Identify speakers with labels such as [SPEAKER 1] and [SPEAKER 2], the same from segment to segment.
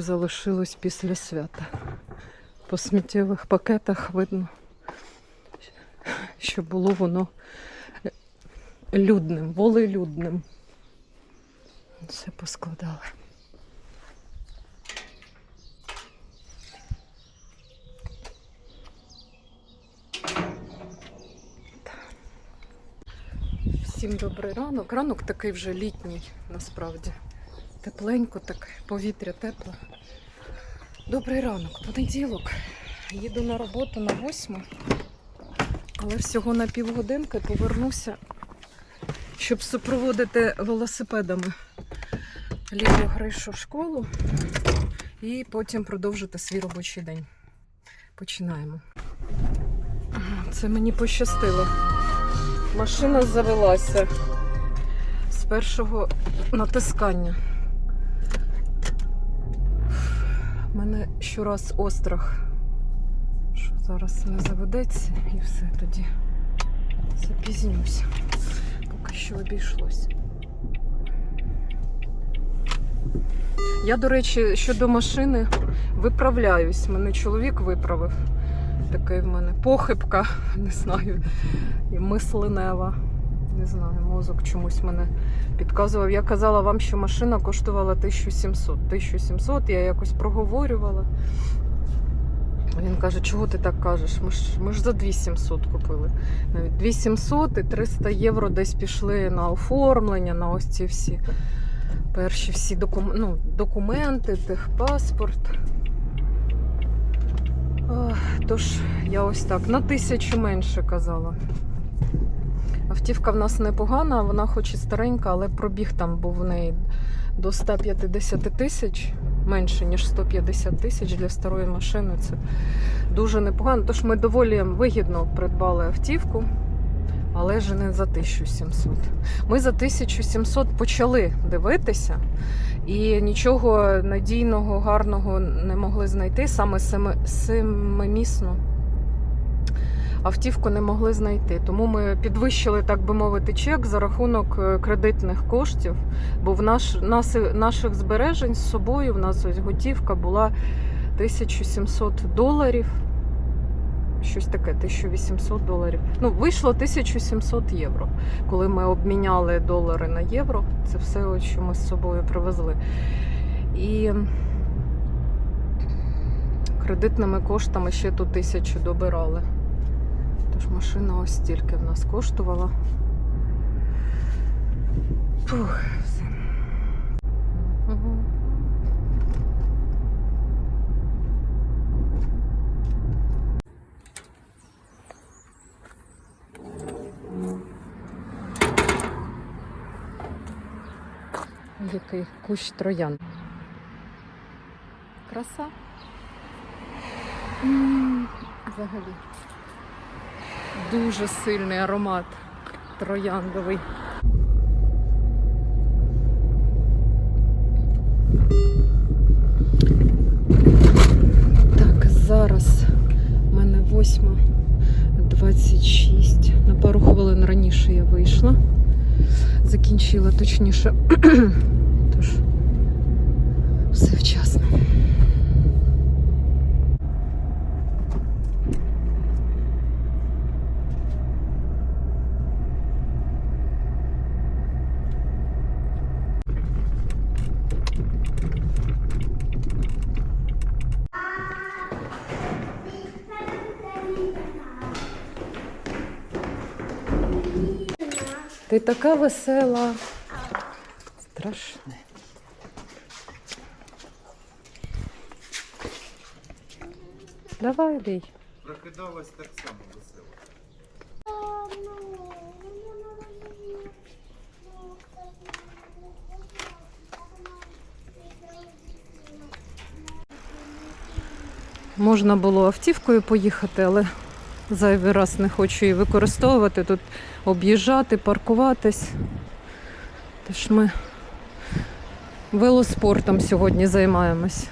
[SPEAKER 1] залишилось після свята. По сміттєвих пакетах видно, що було воно людним, волелюдним. Все поскладали. Всім добрий ранок. Ранок такий вже літній, насправді. Тепленько, так, повітря тепле. Добрий ранок, понеділок. Їду на роботу на восьму, але всього на півгодинки повернуся, щоб супроводити велосипедами ліву Гришу в школу і потім продовжити свій робочий день. Починаємо. Це мені пощастило. Машина завелася з першого натискання. У мене щораз острах, що зараз не заведеться і все тоді запізнюся. Поки що обійшлось. Я, до речі, щодо машини виправляюсь. Мене чоловік виправив. Такий в мене похибка, не знаю, і мисленева. Не знаю, мозок чомусь мене підказував. Я казала вам, що машина коштувала 1700. 1700 я якось проговорювала. Він каже, чого ти так кажеш? Ми ж, ми ж за 2700 купили. Навіть 2700 і 300 євро десь пішли на оформлення, на ось ці всі перші всі докум... ну, документи, техпаспорт. Тож я ось так на тисячу менше казала. Автівка в нас непогана, вона хоч і старенька, але пробіг там був в неї до 150 тисяч, менше, ніж 150 тисяч для старої машини. Це дуже непогано. Тож ми доволі вигідно придбали автівку, але ж не за 1700. Ми за 1700 почали дивитися і нічого надійного, гарного не могли знайти, саме семи- семимісну автівку не могли знайти. Тому ми підвищили, так би мовити, чек за рахунок е, кредитних коштів. Бо в наш, нас, наших збережень з собою в нас ось готівка була 1700 доларів. Щось таке, 1800 доларів. Ну, вийшло 1700 євро. Коли ми обміняли долари на євро, це все, що ми з собою привезли. І кредитними коштами ще ту тисячу добирали. Тож машина ось стільки в нас коштувала. Фух, все. Який кущ троян. Краса. М, Взагалі. Дуже сильний аромат трояндовий. Так, зараз в мене 8.26. На пару хвилин раніше я вийшла. Закінчила точніше. Тож, все вчасно. Ти така весела. Страшне. Давай, бій.
[SPEAKER 2] Прокидалась так само весело.
[SPEAKER 1] Можна було автівкою поїхати, але зайвий раз не хочу її використовувати, тут об'їжджати, паркуватись. Тож ми велоспортом сьогодні займаємось.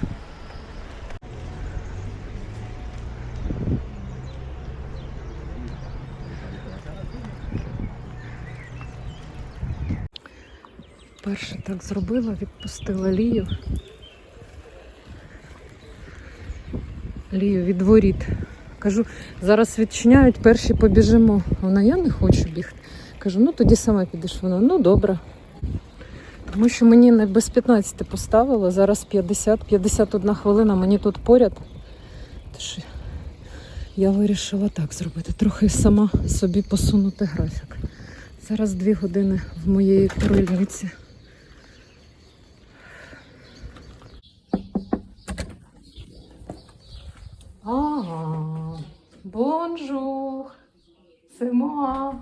[SPEAKER 1] Перше так зробила, відпустила лію. Лію від воріт. Кажу, зараз відчиняють, перші побіжимо. Вона, я не хочу бігти. Кажу, ну тоді сама підеш. Вона, ну добре. Тому що мені не без 15 поставили, зараз 50, 51 хвилина, мені тут поряд. Тож я вирішила так зробити, трохи сама собі посунути графік. Зараз дві години в моєї крильниці. Ага, бонжур, moi.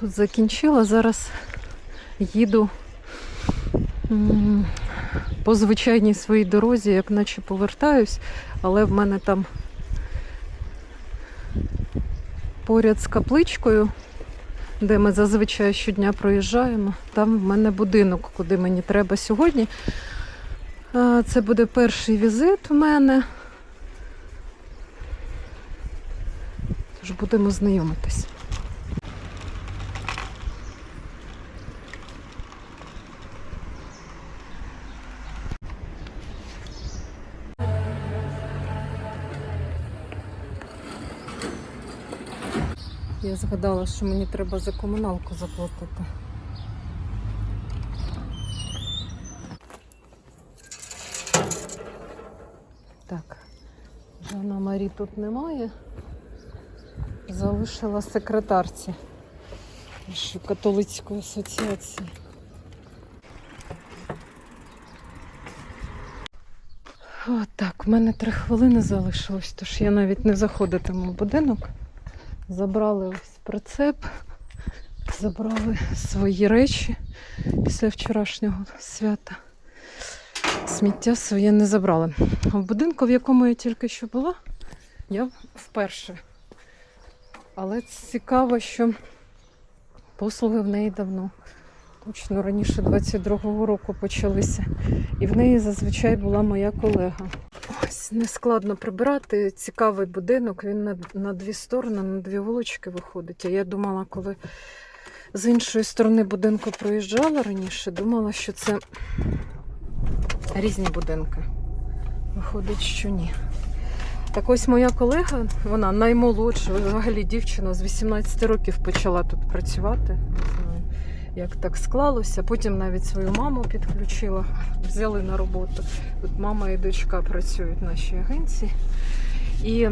[SPEAKER 1] Тут закінчила, зараз їду по звичайній своїй дорозі, як наче повертаюсь, але в мене там поряд з капличкою, де ми зазвичай щодня проїжджаємо, там в мене будинок, куди мені треба сьогодні. Це буде перший візит у мене. Тож будемо знайомитись. Згадала, що мені треба за комуналку заплатити. Так, Жанна Марі тут немає. Залишила секретарці нашої католицької асоціації. От так, в мене три хвилини залишилось, тож я навіть не заходитиму в будинок. Забрали ось прицеп, забрали свої речі після вчорашнього свята. Сміття своє не забрали. В будинку, в якому я тільки що була, я вперше. Але цікаво, що послуги в неї давно. Точно раніше 22-го року почалися. І в неї зазвичай була моя колега. Ось нескладно прибирати. Цікавий будинок. Він на, на дві сторони, на дві вулички виходить. А я думала, коли з іншої сторони будинку проїжджала раніше, думала, що це різні будинки. Виходить, що ні. Так ось моя колега, вона наймолодша, взагалі дівчина з 18 років почала тут працювати. Як так склалося. Потім навіть свою маму підключила, взяли на роботу. Тут мама і дочка працюють в нашій агенції. І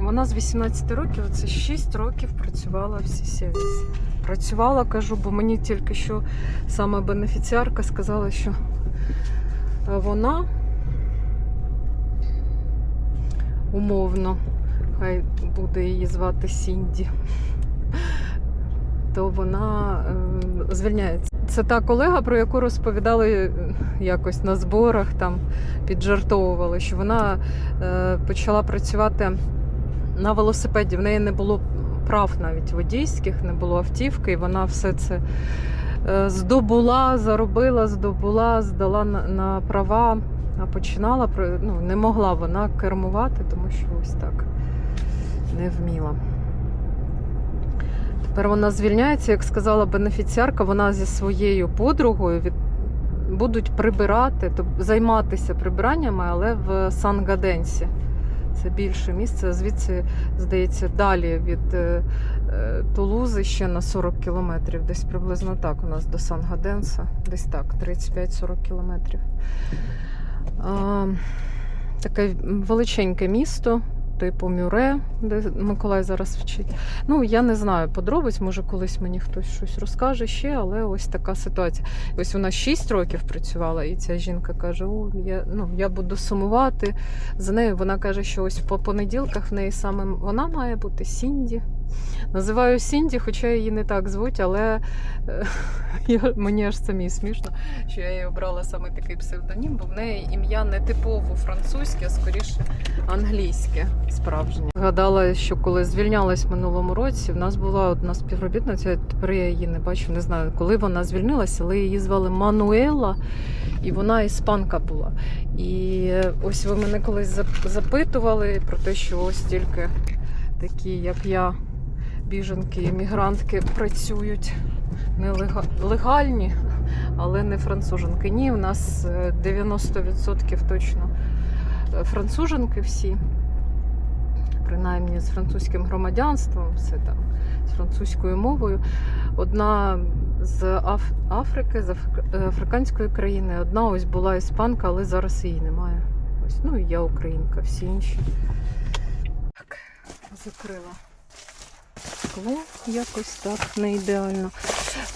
[SPEAKER 1] вона з 18 років, це 6 років працювала в CCS. Працювала, кажу, бо мені тільки що саме бенефіціарка сказала, що вона умовно, хай буде її звати Сінді, то вона е, звільняється. Це та колега, про яку розповідали е, якось на зборах, там піджартовували, що вона е, почала працювати на велосипеді. В неї не було прав навіть водійських, не було автівки, і вона все це здобула, заробила, здобула, здала на права. А починала ну, не могла вона кермувати, тому що ось так не вміла. Тепер вона звільняється, як сказала бенефіціарка, вона зі своєю подругою від... будуть прибирати, тобто займатися прибираннями, але в Сан-Гаденсі. Це більше місце. Звідси, здається, далі від е, е, Тулузи ще на 40 кілометрів. Десь приблизно так у нас до Сан-Гаденса. Десь так, 35-40 кілометрів. Таке величеньке місто, типу Мюре, де Миколай зараз вчить. Ну, я не знаю подробиць, може колись мені хтось щось розкаже ще, але ось така ситуація. Ось вона 6 років працювала, і ця жінка каже: О, я, ну, я буду сумувати за нею. Вона каже, що ось по понеділках в неї саме вона має бути Сінді. Називаю Сінді, хоча її не так звуть, але е, я, мені аж самі смішно, що я їй обрала саме такий псевдонім, бо в неї ім'я не типово французьке, а скоріше англійське справжнє. Згадала, що коли звільнялась в минулому році, в нас була одна співробітниця, тепер я її не бачу, не знаю, коли вона звільнилася, але її звали Мануела, і вона іспанка була. І ось ви мене колись запитували про те, що ось тільки такі, як я, біженки, іммігрантки працюють нелегальні, але не француженки. Ні, у нас е, 90% точно е, француженки всі, принаймні з французьким громадянством, все там з французькою мовою. Одна з Аф- Африки, з е, африканської країни, одна ось була іспанка, але зараз її немає. Ось, ну і я українка, всі інші. Так, закрила скло якось так, не ідеально.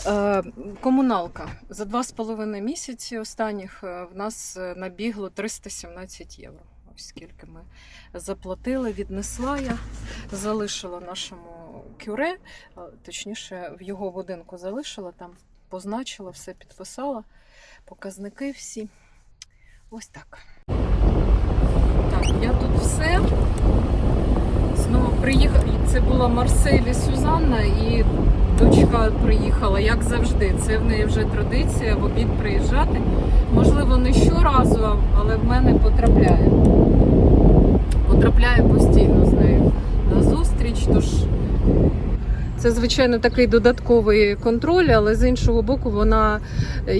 [SPEAKER 1] Е, комуналка. За два з половиною місяці останніх е, в нас е, набігло 317 євро. Ось скільки ми заплатили, віднесла я, залишила нашому кюре, точніше, в його будинку залишила, там позначила, все підписала, показники всі. Ось так. Так, я тут все. Приїхала. Це була Марселі Сюзанна і дочка приїхала, як завжди. Це в неї вже традиція в обід приїжджати. Можливо, не щоразу, але в мене потрапляє. Потрапляє постійно з нею на зустріч. Тож це, звичайно, такий додатковий контроль, але з іншого боку, вона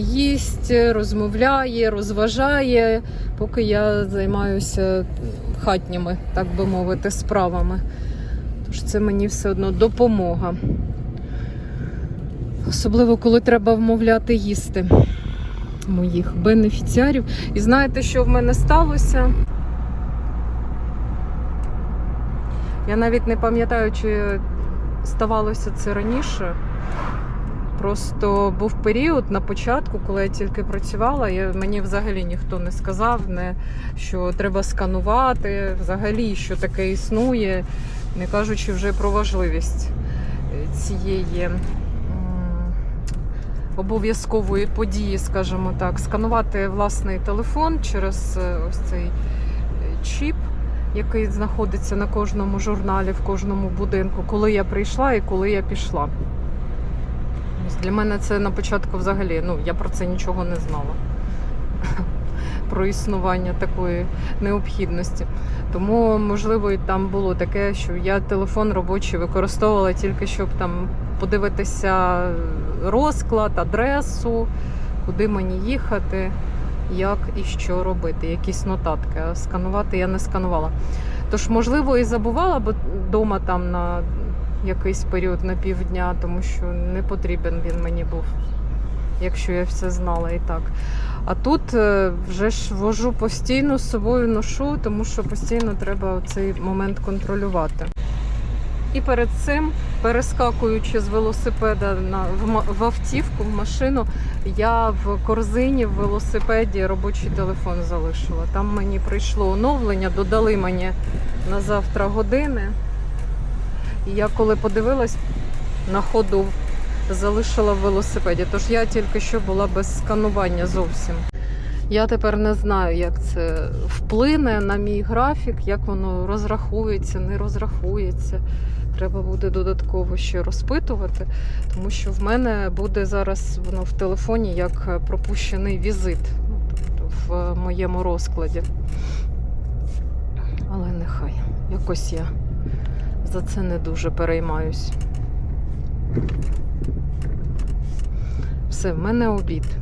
[SPEAKER 1] їсть, розмовляє, розважає, поки я займаюся хатніми, так би мовити, справами. Тож це мені все одно допомога. Особливо, коли треба вмовляти їсти моїх бенефіціарів. І знаєте, що в мене сталося? Я навіть не пам'ятаю, чи ставалося це раніше. Просто був період на початку, коли я тільки працювала, я, мені взагалі ніхто не сказав, не, що треба сканувати, взагалі, що таке існує, не кажучи вже про важливість е, цієї обов'язкової події, скажімо так, сканувати власний телефон через е, ось цей е, чіп, який знаходиться на кожному журналі, в кожному будинку, коли я прийшла і коли я пішла. Для мене це на початку взагалі, ну я про це нічого не знала. Про існування такої необхідності. Тому, можливо, і там було таке, що я телефон робочий використовувала тільки щоб там подивитися розклад, адресу, куди мені їхати, як і що робити, якісь нотатки. А сканувати я не сканувала. Тож, можливо, і забувала, бо вдома там на якийсь період на півдня, тому що не потрібен він мені був, якщо я все знала і так. А тут е, вже ж вожу постійно з собою ношу, тому що постійно треба цей момент контролювати. І перед цим, перескакуючи з велосипеда на в, автівку, в машину, я в корзині в велосипеді робочий телефон залишила. Там мені прийшло оновлення, додали мені на завтра години. І я коли подивилась на ходу, залишила в велосипеді. Тож я тільки що була без сканування зовсім. Я тепер не знаю, як це вплине на мій графік, як воно розрахується, не розрахується. Треба буде додатково ще розпитувати, тому що в мене буде зараз воно в телефоні як пропущений візит ну, тобто в моєму розкладі. Але нехай, якось я за це не дуже переймаюсь. Все, в мене обід.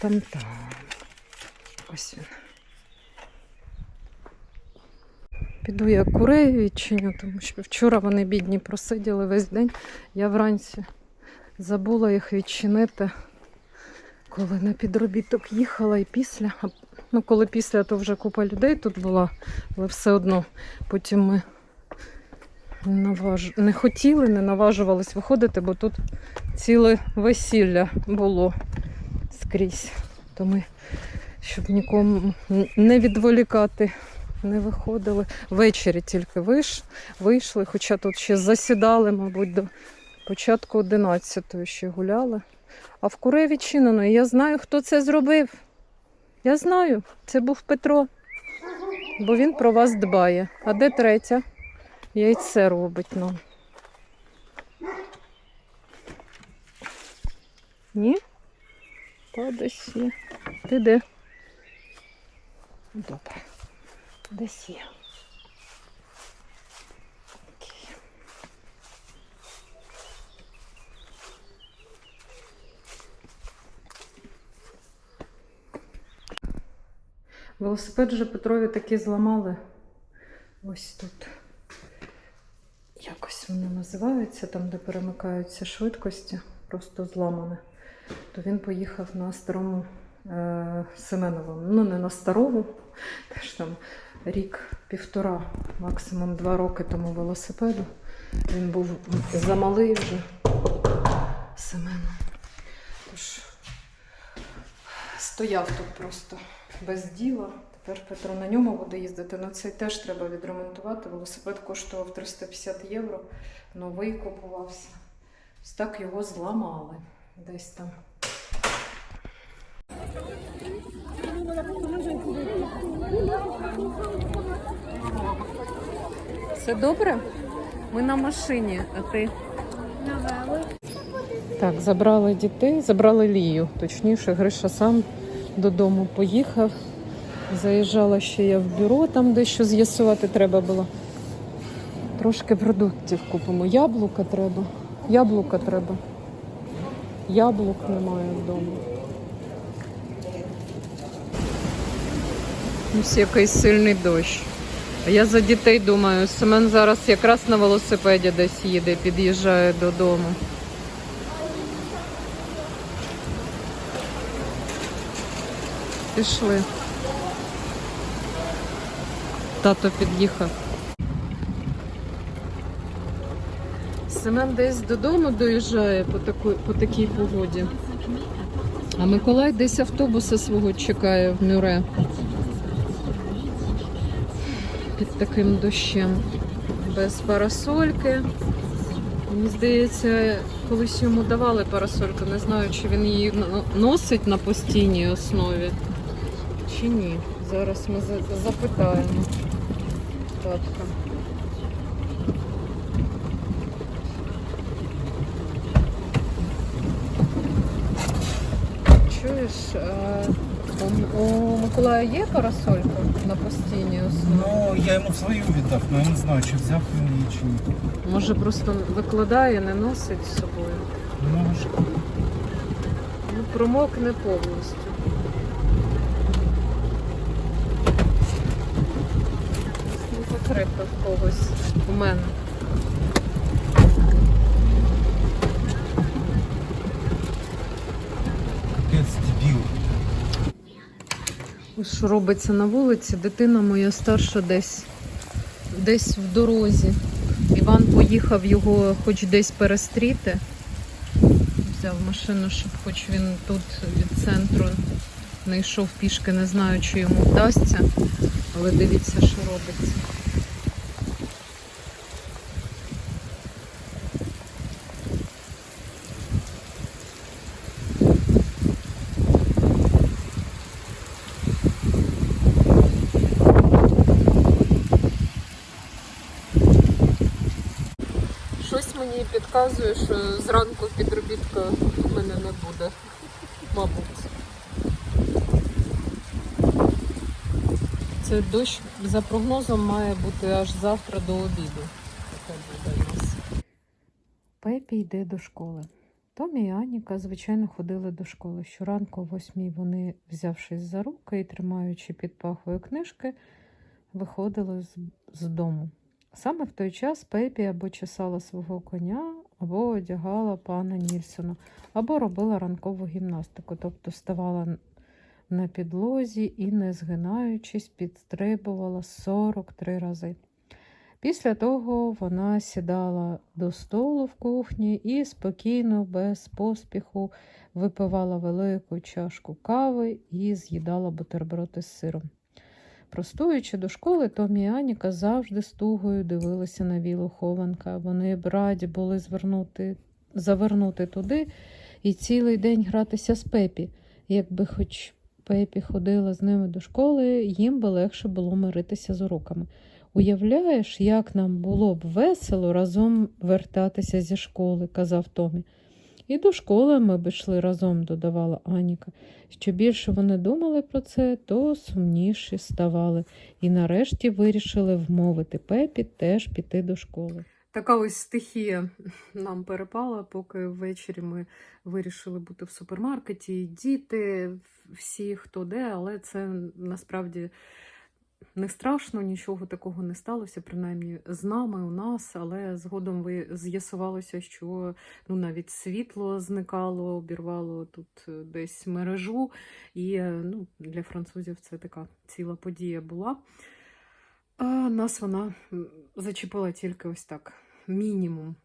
[SPEAKER 1] Там-там-там. Ось він. Піду я курей відчиню, тому що вчора вони бідні просиділи весь день. Я вранці забула їх відчинити, коли на підробіток їхала і після. Ну, коли після, то вже купа людей тут була, але все одно потім ми наваж... не хотіли, не наважувались виходити, бо тут ціле весілля було скрізь. То ми, щоб нікому не відволікати, не виходили. Ввечері тільки виш... вийшли, хоча тут ще засідали, мабуть, до початку 11-ї ще гуляли. А в курей відчинено. І я знаю, хто це зробив. Я знаю, це був Петро, бо він про вас дбає. А де третя? Яйце робить нам. Ні? Та десь є. Ти де? Добре. Десь є. Окей. Велосипед вже Петрові таки зламали. Ось тут. Якось воно називається, там, де перемикаються швидкості, просто зламане. То він поїхав на старому е, Семеновому. Ну, не на старому, теж там рік-півтора, максимум два роки тому велосипеду. Він був замалий вже Семеном. Тож стояв тут просто без діла. Тепер Петро на ньому буде їздити. На цей теж треба відремонтувати. Велосипед коштував 350 євро. Новий купувався. Ось так його зламали десь там. Все добре? Ми на машині, а ти? Так, забрали дітей, забрали Лію. Точніше, Гриша сам додому поїхав. Заїжджала ще я в бюро, там дещо з'ясувати треба було. Трошки продуктів купимо. Яблука треба. Яблука треба. Яблук немає вдома. Ось якийсь сильний дощ. А я за дітей думаю, Семен зараз якраз на велосипеді десь їде, під'їжджає додому. Пішли. Тато під'їхав. Семен десь додому доїжджає по, таку, по такій погоді. А Миколай десь автобуса свого чекає в Мюре. Під таким дощем. Без парасольки. Мені здається, колись йому давали парасольку. Не знаю, чи він її носить на постійній основі, чи ні. Зараз ми запитаємо татка. Чуєш, а у, Миколая є парасолька на постійній основі?
[SPEAKER 2] Ну, я йому свою віддав, але я не знаю, чи взяв він її чи ні.
[SPEAKER 1] Може просто викладає, не носить з собою.
[SPEAKER 2] Ну, може.
[SPEAKER 1] Ну, промокне повністю. Не закрито в когось. У мене. Що робиться на вулиці. Дитина моя старша десь, десь в дорозі. Іван поїхав його хоч десь перестріти. Взяв машину, щоб хоч він тут від центру не йшов пішки, не знаю, чи йому вдасться. Але дивіться, що робиться. Щось мені що зранку підробітка в мене не буде. Мабуть. Це дощ за прогнозом має бути аж завтра до обіду. Пепі йде до школи. Томі і Аніка, звичайно, ходили до школи. Щоранку о восьмій вони, взявшись за руки і тримаючи під пахвою книжки, виходили з, з дому. Саме в той час Пепі або чесала свого коня, або одягала пана Нільсона, або робила ранкову гімнастику, тобто ставала на підлозі і, не згинаючись, підстрибувала 43 рази. Після того вона сідала до столу в кухні і спокійно, без поспіху, випивала велику чашку кави і з'їдала бутерброди з сиром. Простуючи до школи, Томі і Аніка завжди з тугою дивилися на вілу хованка. Вони б раді були звернути, завернути туди і цілий день гратися з Пепі. Якби хоч Пепі ходила з ними до школи, їм би легше було миритися з уроками. Уявляєш, як нам було б весело разом вертатися зі школи, казав Томі.
[SPEAKER 3] І до школи ми б йшли разом, додавала Аніка. Що більше вони думали про це, то сумніші ставали. І нарешті вирішили вмовити Пепі теж піти до школи.
[SPEAKER 1] Така ось стихія нам перепала, поки ввечері ми вирішили бути в супермаркеті. Діти, всі хто де, але це насправді не страшно, нічого такого не сталося, принаймні з нами, у нас, але згодом ви з'ясувалося, що ну, навіть світло зникало, обірвало тут е, десь мережу. І е, ну, для французів це така ціла подія була. А нас вона зачепила тільки ось так, мінімум.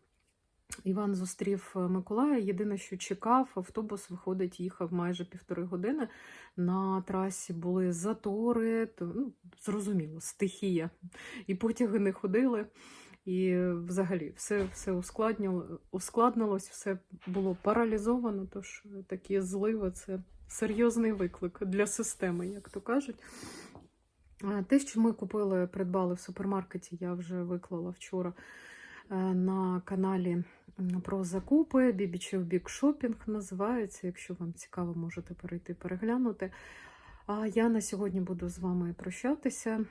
[SPEAKER 1] Іван зустрів е, Миколая. Єдине, що чекав, автобус виходить, їхав майже півтори години. На трасі були затори, то, ну, зрозуміло, стихія. І потяги не ходили. І взагалі все, все ускладнило, ускладнилось, все було паралізовано. Тож такі зливи це серйозний виклик для системи, як то кажуть. Е, Те, що ми купили, придбали в супермаркеті, я вже виклала вчора на каналі про закупи. Бібічев Бік Шопінг називається. Якщо вам цікаво, можете перейти переглянути. А я на сьогодні буду з вами прощатися.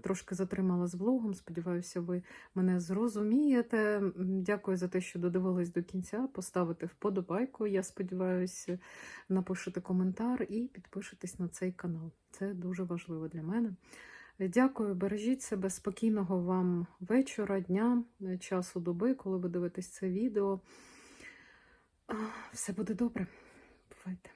[SPEAKER 1] Трошки затримала з влогом. Сподіваюся, ви мене зрозумієте. Дякую за те, що додивились до кінця. Поставите вподобайку. Я сподіваюся, напишете коментар і підпишитесь на цей канал. Це дуже важливо для мене. Дякую, бережіть себе, спокійного вам вечора, дня, е, часу доби, коли ви дивитесь це відео. Все буде добре. Бувайте.